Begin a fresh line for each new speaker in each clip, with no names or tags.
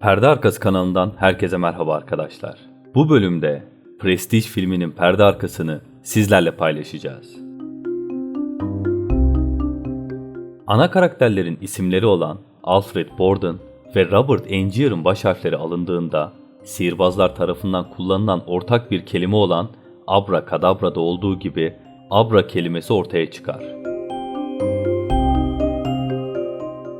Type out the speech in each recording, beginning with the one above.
Perde Arkası kanalından herkese merhaba arkadaşlar. Bu bölümde Prestige filminin perde arkasını sizlerle paylaşacağız. Ana karakterlerin isimleri olan Alfred Borden ve Robert Angier'ın baş harfleri alındığında sihirbazlar tarafından kullanılan ortak bir kelime olan abrakadabra'da olduğu gibi abra kelimesi ortaya çıkar.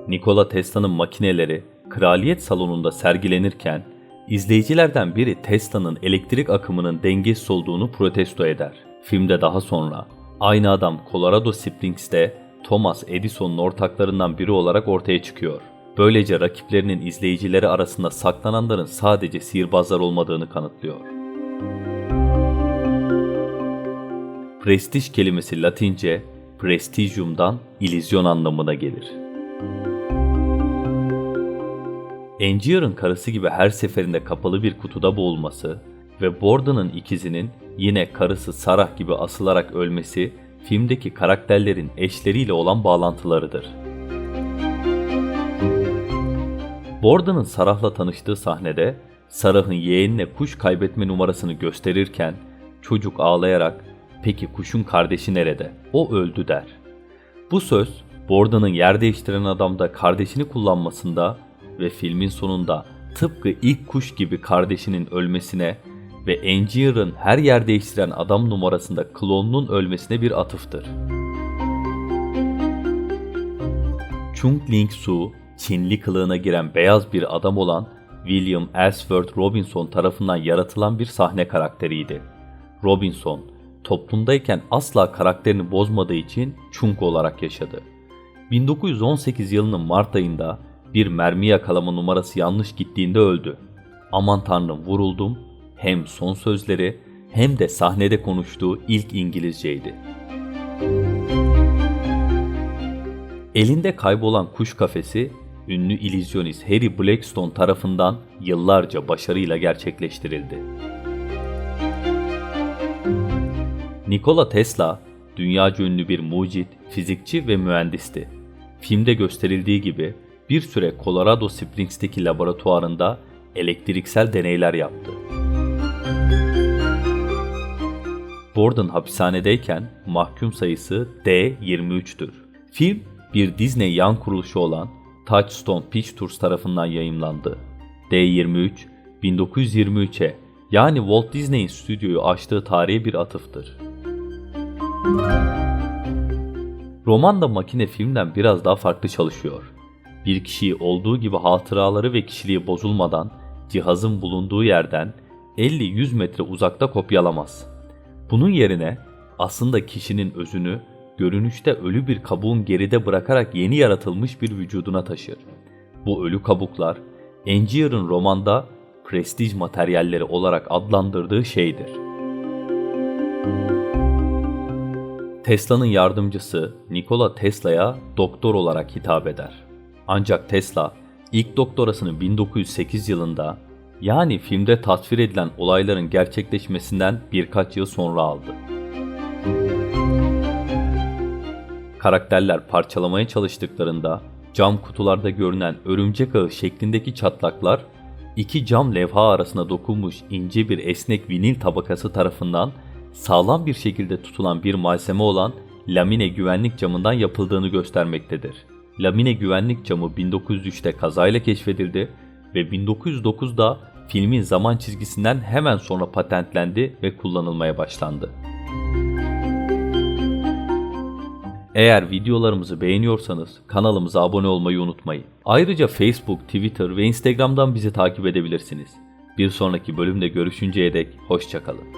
Nikola Tesla'nın makineleri kraliyet salonunda sergilenirken izleyicilerden biri Tesla'nın elektrik akımının dengesiz olduğunu protesto eder. Filmde daha sonra aynı adam Colorado Springs'te Thomas Edison'un ortaklarından biri olarak ortaya çıkıyor. Böylece rakiplerinin izleyicileri arasında saklananların sadece sihirbazlar olmadığını kanıtlıyor. Prestij kelimesi Latince prestigium'dan illüzyon anlamına gelir. Angier'ın karısı gibi her seferinde kapalı bir kutuda boğulması ve Borden'ın ikizinin yine karısı Sarah gibi asılarak ölmesi filmdeki karakterlerin eşleriyle olan bağlantılarıdır. Borden'ın Sarah'la tanıştığı sahnede Sarah'ın yeğenine kuş kaybetme numarasını gösterirken çocuk ağlayarak peki kuşun kardeşi nerede? O öldü der. Bu söz Borden'ın yer değiştiren adamda kardeşini kullanmasında ve filmin sonunda tıpkı ilk kuş gibi kardeşinin ölmesine ve Angier'ın her yer değiştiren adam numarasında klonunun ölmesine bir atıftır. Chung Ling-soo, Çinli kılığına giren beyaz bir adam olan William Ellsworth Robinson tarafından yaratılan bir sahne karakteriydi. Robinson, toplumdayken asla karakterini bozmadığı için Chung olarak yaşadı. 1918 yılının Mart ayında bir mermi yakalama numarası yanlış gittiğinde öldü. Aman tanrım vuruldum hem son sözleri hem de sahnede konuştuğu ilk İngilizceydi. Elinde kaybolan kuş kafesi ünlü illüzyonist Harry Blackstone tarafından yıllarca başarıyla gerçekleştirildi. Nikola Tesla, dünyaca ünlü bir mucit, fizikçi ve mühendisti. Filmde gösterildiği gibi bir süre Colorado Springs'teki laboratuvarında elektriksel deneyler yaptı. Borden hapishanedeyken mahkum sayısı D23'tür. Film bir Disney yan kuruluşu olan Touchstone Pictures tarafından yayımlandı. D23 1923'e yani Walt Disney'in stüdyoyu açtığı tarihe bir atıftır. Roman da makine filmden biraz daha farklı çalışıyor. Bir kişiyi olduğu gibi hatıraları ve kişiliği bozulmadan cihazın bulunduğu yerden 50-100 metre uzakta kopyalamaz. Bunun yerine aslında kişinin özünü görünüşte ölü bir kabuğun geride bırakarak yeni yaratılmış bir vücuduna taşır. Bu ölü kabuklar Angier'ın romanda prestij materyalleri olarak adlandırdığı şeydir. Tesla'nın yardımcısı Nikola Tesla'ya doktor olarak hitap eder. Ancak Tesla ilk doktorasını 1908 yılında yani filmde tasvir edilen olayların gerçekleşmesinden birkaç yıl sonra aldı. Karakterler parçalamaya çalıştıklarında cam kutularda görünen örümcek ağı şeklindeki çatlaklar iki cam levha arasına dokunmuş ince bir esnek vinil tabakası tarafından sağlam bir şekilde tutulan bir malzeme olan lamine güvenlik camından yapıldığını göstermektedir. Lamine güvenlik camı 1903'te kazayla keşfedildi ve 1909'da filmin zaman çizgisinden hemen sonra patentlendi ve kullanılmaya başlandı. Eğer videolarımızı beğeniyorsanız kanalımıza abone olmayı unutmayın. Ayrıca Facebook, Twitter ve Instagram'dan bizi takip edebilirsiniz. Bir sonraki bölümde görüşünceye dek hoşçakalın.